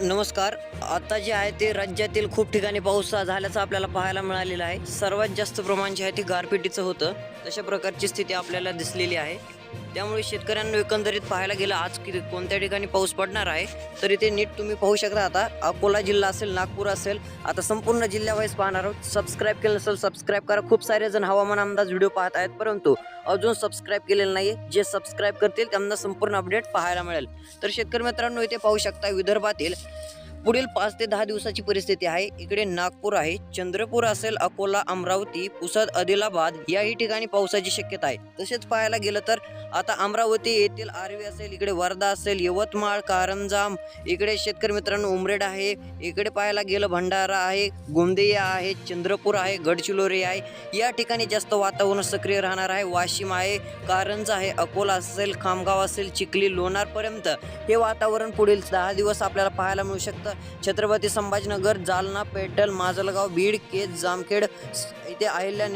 नमस्कार. आता जे आहे ते राज्यातील खूप ठिकाणी पाऊस झाल्याचं आपल्याला पाहायला मिळालेलं आहे. सर्वात जास्त प्रमाण जे आहे ते गारपिटीचं होतं. तशा प्रकारची स्थिती आपल्याला दिसलेली आहे. त्यामुळे शेतकऱ्यांना एकंदरीत पाहायला गेलं आज किती कोणत्या ठिकाणी पाऊस पडणार आहे तर इथे नीट तुम्ही पाहू शकता आता. अकोला जिल्हा असेल नागपूर असेल आता संपूर्ण जिल्ह्यावाईज पाहणार आहोत. सबस्क्राईब केलं नसेल सबस्क्राईब करा. खूप सारे जण हवामान अंदाज व्हिडिओ पाहत आहेत परंतु अजून सबस्क्राईब केलेलं नाही जे सबस्क्राईब करतील त्यांना संपूर्ण अपडेट पाहायला मिळेल. तर शेतकरी मित्रांनो इथे पाहू शकता विदर्भातील पुढील पाच ते दहा दिवसाची परिस्थिती आहे. इकडे नागपूर आहे. चंद्रपूर असेल अकोला अमरावती पुसद आदिलाबाद याही ठिकाणी पावसाची शक्यता आहे. तसेच पाहायला गेलं तर आता अमरावती येथील आर्वी असेल इकडे वर्धा असेल यवतमाळ कारंजाम इकडे शेतकरी मित्रांनो उमरेड आहे. इकडे पाहायला गेलं भंडारा आहे गोंदिया आहे चंद्रपूर आहे गडचिरोली आहे. या ठिकाणी जास्त वातावरण सक्रिय राहणार आहे. वाशिम आहे कारंजा आहे अकोला असेल खामगाव असेल चिखली लोणारपर्यंत हे वातावरण पुढील दहा दिवस आपल्याला पाहायला मिळू शकतं. छत्रपती संभाजीनगर जालना पेटल माजलगाव बीड केज जामखेड इथे अहिल्या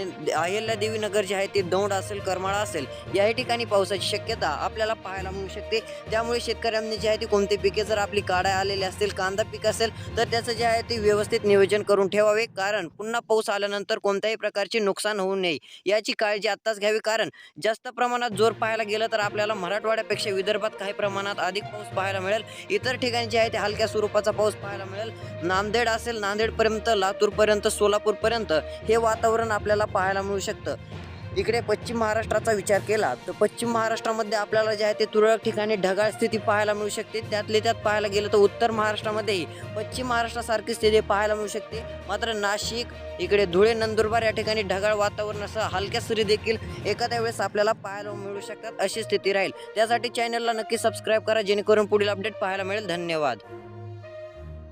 अहिल्यादेवी नगर जे आहे ते दौंड असेल करमाळा असेल याही ठिकाणी पावसाची शक्यता आपल्याला पाहायला मिळू शकते. त्यामुळे शेतकऱ्यांनी जे आहे ती कोणते पिके जर आपली काढा आलेली असतील कांदा पीक असेल तर त्याचं जे आहे ते व्यवस्थित नियोजन करून ठेवावे. कारण पुन्हा पाऊस आल्यानंतर कोणत्याही प्रकारचे नुकसान होऊ नये याची काळजी आत्ताच घ्यावी. कारण जास्त प्रमाणात जोर पाहायला गेलं तर आपल्याला मराठवाड्यापेक्षा विदर्भात काही प्रमाणात अधिक पाऊस पाहायला मिळेल. इतर ठिकाणी जे आहे ते हलक्या स्वरूपाचा पाऊस पाऊस पाहायला मिळेल. नांदेड असेल नांदेडपर्यंत लातूरपर्यंत सोलापूरपर्यंत हे वातावरण आपल्याला पाहायला मिळू शकतं. इकडे पश्चिम महाराष्ट्राचा विचार केला तर पश्चिम महाराष्ट्रामध्ये आपल्याला जे आहे ते तुरळक ठिकाणी ढगाळ स्थिती पाहायला मिळू शकते. त्यातले त्यात पाहायला गेलं तर उत्तर महाराष्ट्रामध्येही पश्चिम महाराष्ट्रासारखी स्थिती पाहायला मिळू शकते. मात्र नाशिक इकडे धुळे नंदुरबार या ठिकाणी ढगाळ वातावरण असं हलक्या सरी देखील एखाद्या वेळेस आपल्याला पाहायला मिळू शकतात अशी स्थिती राहील. त्यासाठी चॅनलला नक्की सबस्क्राईब करा जेणेकरून पुढील अपडेट पाहायला मिळेल. धन्यवाद.